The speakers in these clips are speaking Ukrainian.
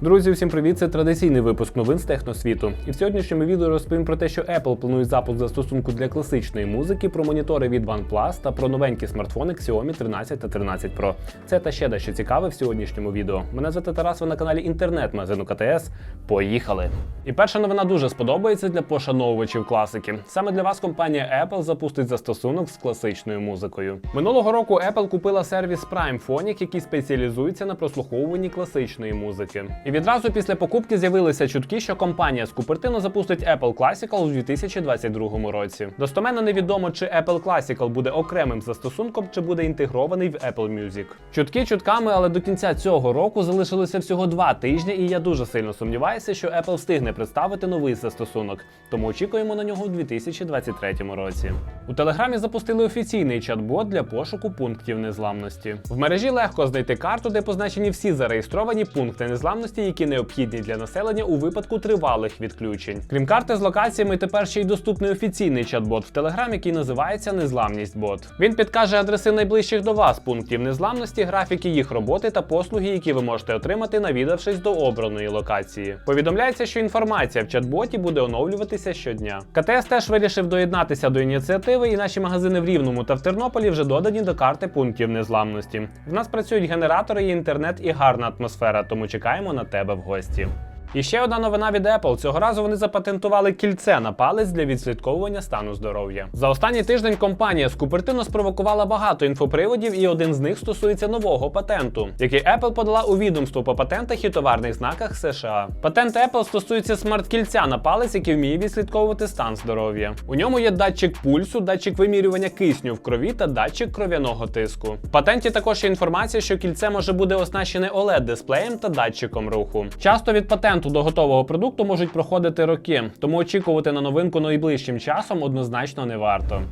Друзі, всім привіт! Це традиційний випуск новин з техносвіту. І в сьогоднішньому відео розповім про те, що Apple планує запуск застосунку для класичної музики, про монітори від OnePlus та про новенькі смартфони Xiaomi 13 та 13 Pro. Це та ще дещо цікаве в сьогоднішньому відео. Мене звати Тарас, ви на каналі інтернет-магазину КТС. Поїхали! І перша новина дуже сподобається для пошановувачів класики. Саме для вас компанія Apple запустить застосунок з класичною музикою. Минулого року Apple купила сервіс Prime Phonic, який спеціалізується на прослуховуванні класичної музики. І відразу після покупки з'явилися чутки, що компанія з Купертино запустить Apple Classical у 2022 році. Достоменно невідомо, чи Apple Classical буде окремим застосунком, чи буде інтегрований в Apple Music. Чутки чутками, але до кінця цього року залишилося всього два тижні, і я дуже сильно сумніваюся, що Apple встигне представити новий застосунок. Тому очікуємо на нього у 2023 році. У Телеграмі запустили офіційний чат-бот для пошуку пунктів незламності. В мережі легко знайти карту, де позначені всі зареєстровані пункти незламності, які необхідні для населення у випадку тривалих відключень. Крім карти з локаціями, тепер ще й доступний офіційний чат-бот в Телеграм, який називається Незламність Бот. Він підкаже адреси найближчих до вас пунктів незламності, графіки їх роботи та послуги, які ви можете отримати, навідавшись до обраної локації. Повідомляється, що інформація в чат-боті буде оновлюватися щодня. КТС теж вирішив доєднатися до ініціативи, і наші магазини в Рівному та в Тернополі вже додані до карти пунктів незламності. В нас працюють генератори, є інтернет і гарна атмосфера, тому чекаємо на тебе в гості. І ще одна новина від Apple. Цього разу вони запатентували кільце на палець для відслідковування стану здоров'я. За останній тиждень компанія з спровокувала багато інфоприводів, і один з них стосується нового патенту, який Apple подала у відомство по патентах і товарних знаках США. Патент Apple стосується смарт-кільця на палець, який вміє відслідковувати стан здоров'я. У ньому є датчик пульсу, датчик вимірювання кисню в крові та датчик кров'яного тиску. В патенті також є інформація, що кільце може бути оснащене oled дисплеєм та датчиком руху. Часто від патенту до готового продукту можуть проходити роки, тому очікувати на новинку найближчим часом однозначно не варто.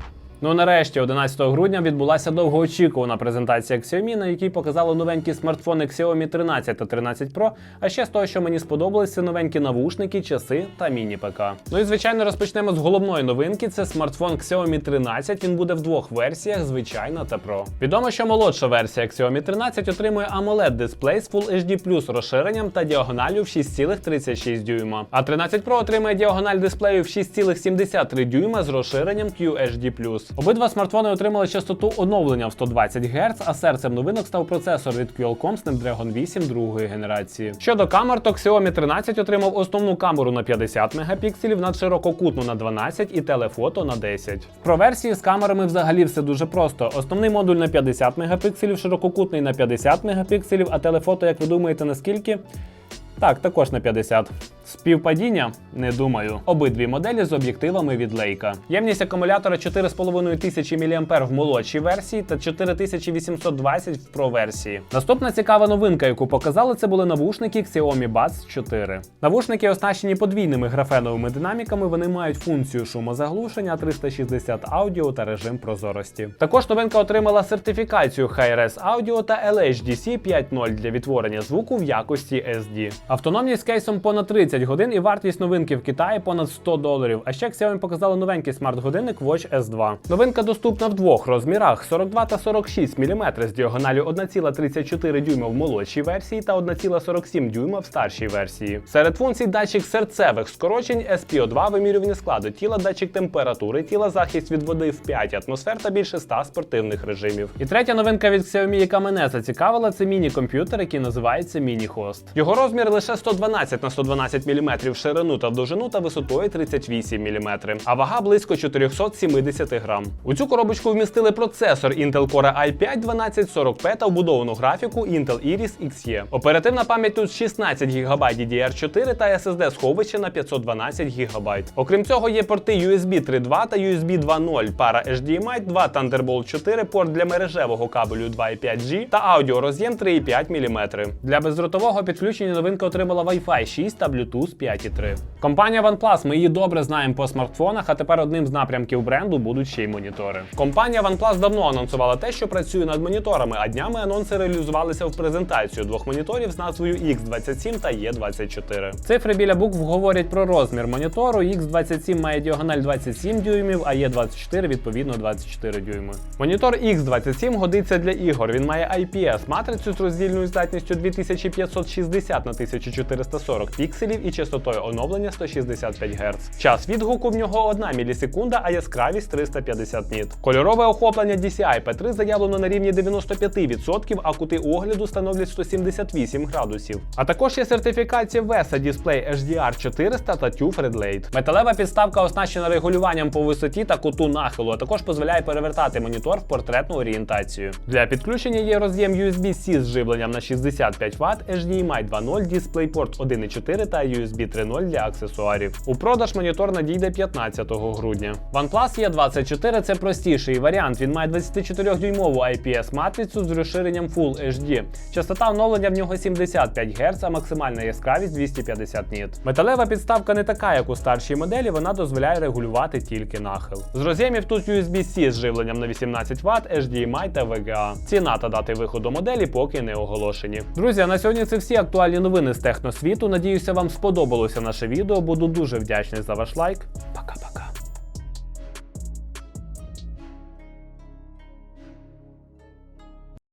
Ну нарешті, 11 грудня, відбулася довгоочікувана презентація Xiaomi, на якій показали новенькі смартфони Xiaomi 13 та 13 Pro, а ще з того, що мені сподобалось, це новенькі навушники, часи та міні-ПК. Ну і звичайно розпочнемо з головної новинки. Це смартфон Xiaomi 13. Він буде в двох версіях, звичайна та Pro. Відомо, що молодша версія Xiaomi 13 отримує amoled дисплей з Full HD розширенням та діагоналю в 6,36 дюйма. А 13 Pro отримує діагональ дисплею в 6,73 дюйма з розширенням QHD+. Обидва смартфони отримали частоту оновлення в 120 Гц, а серцем новинок став процесор від Qualcomm Snapdragon 8 другої генерації. Щодо камер, то Xiaomi 13 отримав основну камеру на 50 мегапікселів, надширококутну на 12 і телефото на 10. Про версії з камерами взагалі все дуже просто. Основний модуль на 50 мегапікселів, ширококутний на 50 мегапікселів, а телефото, як ви думаєте, наскільки? Так, також на 50. Співпадіння? Не думаю. Обидві моделі з об'єктивами від Leica. Ємність акумулятора 4500 мАh в молодшій версії та 4820 в Pro версії. Наступна цікава новинка, яку показали, це були навушники Xiaomi Buds 4. Навушники оснащені подвійними графеновими динаміками. Вони мають функцію шумозаглушення, 360 аудіо та режим прозорості. Також новинка отримала сертифікацію Hi-Res Audio та LHDC 5.0 для відтворення звуку в якості SD. Автономність з кейсом понад 30 годин і вартість новинки в Китаї понад 100 доларів. А ще Xiaomi показали новенький смарт-годинник Watch S2. Новинка доступна в двох розмірах: 42 та 46 мм з діагоналю 1,34 дюйма в молодшій версії та 1,47 дюйма в старшій версії. Серед функцій датчик серцевих скорочень, SPO2 вимірювання складу тіла, датчик температури тіла, захист від води в 5 атмосфер та більше 100 спортивних режимів. І третя новинка від Xiaomi, яка мене зацікавила, це міні-комп'ютер, який називається Host. Його розмір лише 112 на 112 мм в ширину та в довжину та висотою 38 мм, а вага близько 470 грам. У цю коробочку вмістили процесор Intel Core i5 1240p та вбудовану графіку Intel Iris Xe. Оперативна пам'ять тут 16 ГБ DDR4 та SSD сховище на 512 ГБ. Окрім цього, є порти USB 3.2 та USB 2.0, пара HDMI, 2 Thunderbolt 4, порт для мережевого кабелю 2,5G та аудіороз'єм 3,5 мм. Для бездротового підключення новинка отримала Wi-Fi 6 та Bluetooth Bluetooth 5.3. Компанія OnePlus, ми її добре знаємо по смартфонах, а тепер одним з напрямків бренду будуть ще й монітори. Компанія OnePlus давно анонсувала те, що працює над моніторами, а днями анонси реалізувалися в презентацію двох моніторів з назвою X27 та E24. Цифри біля букв говорять про розмір монітору. X27 має діагональ 27 дюймів, а E24 відповідно 24 дюйми. Монітор X27 годиться для ігор. Він має IPS матрицю з роздільною здатністю 2560 на 1440 пікселів і частотою оновлення 165 Гц. Час відгуку в нього 1 мілісекунда, а яскравість 350 ніт. Кольорове охоплення DCI P3 заявлено на рівні 95%, а кути огляду становлять 178 градусів. А також є сертифікація VESA Display HDR 400 та TÜV Red Light. Металева підставка оснащена регулюванням по висоті та куту нахилу, а також дозволяє перевертати монітор в портретну орієнтацію. Для підключення є роз'єм USB-C з живленням на 65 Вт, HDMI 2.0, DisplayPort 1.4 та USB 3.0 для аксесуарів. У продаж монітор надійде 15 грудня. OnePlus E24 це простіший варіант. Він має 24-дюймову IPS матрицю з розширенням Full HD. Частота оновлення в нього 75 Гц, а максимальна яскравість 250 ніт. Металева підставка не така, як у старшій моделі, вона дозволяє регулювати тільки нахил. З роз'ємів тут USB-C з живленням на 18 Вт, HDMI та VGA. Ціна та дати виходу моделі поки не оголошені. Друзі, а на сьогодні це всі актуальні новини з техносвіту. Надіюся, вам сподобалося наше відео. Буду дуже вдячний за ваш лайк. Пока-пока.